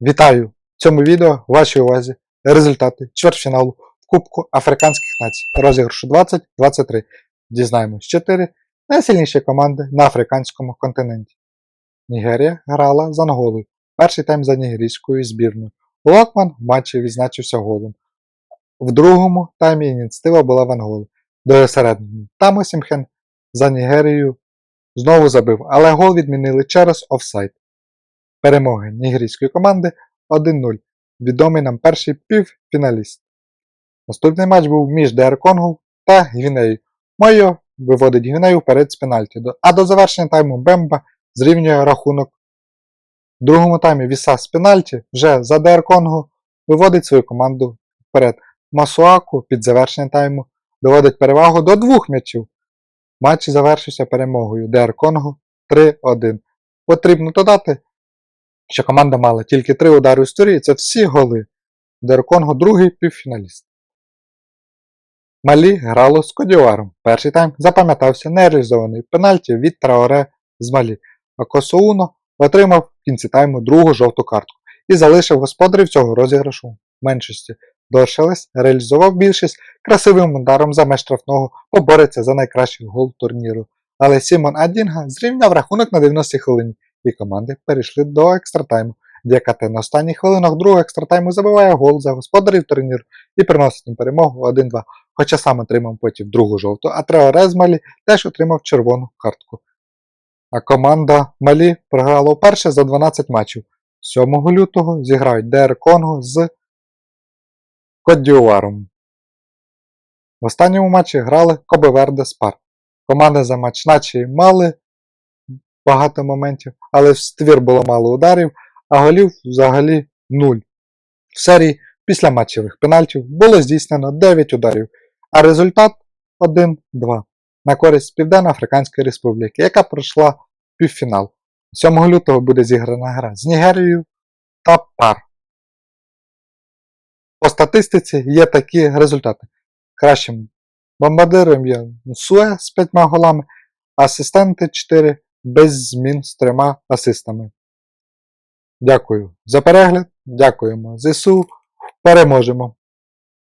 Вітаю! В цьому відео вашій увазі результати чвертьфіналу в Кубку Африканських націй розіграшу 2023. Дізнаємось 4 найсильніші команди на африканському континенті. Нігерія грала з Анголою. Перший тайм за нігерійською збірною. Локман в матчі відзначився голом. В другому таймі ініціатива була в Анголі. До середини. Там Осімхен за Нігерією знову забив, але гол відмінили через офсайд. Перемоги нігерійської команди 1-0. Відомий нам перший півфіналіст. Наступний матч був між ДР Конго та Гвінеєю. Мойо виводить Гвінею вперед з пенальті, а до завершення тайму Бемба зрівнює рахунок. В другому таймі Віса з пенальті вже за ДР Конго виводить свою команду вперед. Масуаку під завершення тайму доводить перевагу до двох м'ячів. Матч завершився перемогою ДР Конго 3-1. Потрібно додати, що команда мала тільки три удари у історії, це всі голи. ДР Конго другий півфіналіст. Малі грало з Кодіуаром. Перший тайм запам'ятався нереалізований пенальті від Траоре з Малі, а Косоуно отримав в кінці тайму другу жовту картку і залишив господарів цього розіграшу в меншості. Доршелес реалізував більшість красивим ударом за меж штрафного, побореться за найкращий гол турніру. Але Сімон Адінга зрівняв рахунок на 90-й хвилині, і команди перейшли до екстратайму. Діакате на останніх хвилинах другого екстратайму забиває гол за господарів турніру і приносить їм перемогу 1-2, хоча сам отримав потім другу жовту, а Треоре з Малі теж отримав червону картку. А команда Малі програла вперше за 12 матчів. 7 лютого зіграють ДР Конго з Кодіуаром. В останньому матчі грали Кобеверде Спар. Команди за матч наче мали багато моментів, але в ствір було мало ударів, а голів взагалі 0. В серії після матчевих пенальтів було здійснено 9 ударів, а результат 1-2 на користь Південно-Африканської Республіки, яка пройшла півфінал. 7 лютого буде зіграна гра з Нігерією та пар. По статистиці є такі результати. Кращим бомбардиром є Суе з 5 голами, асистенти 4 без змін з трьома асистами. Дякую за перегляд, дякуємо ЗСУ. Переможемо!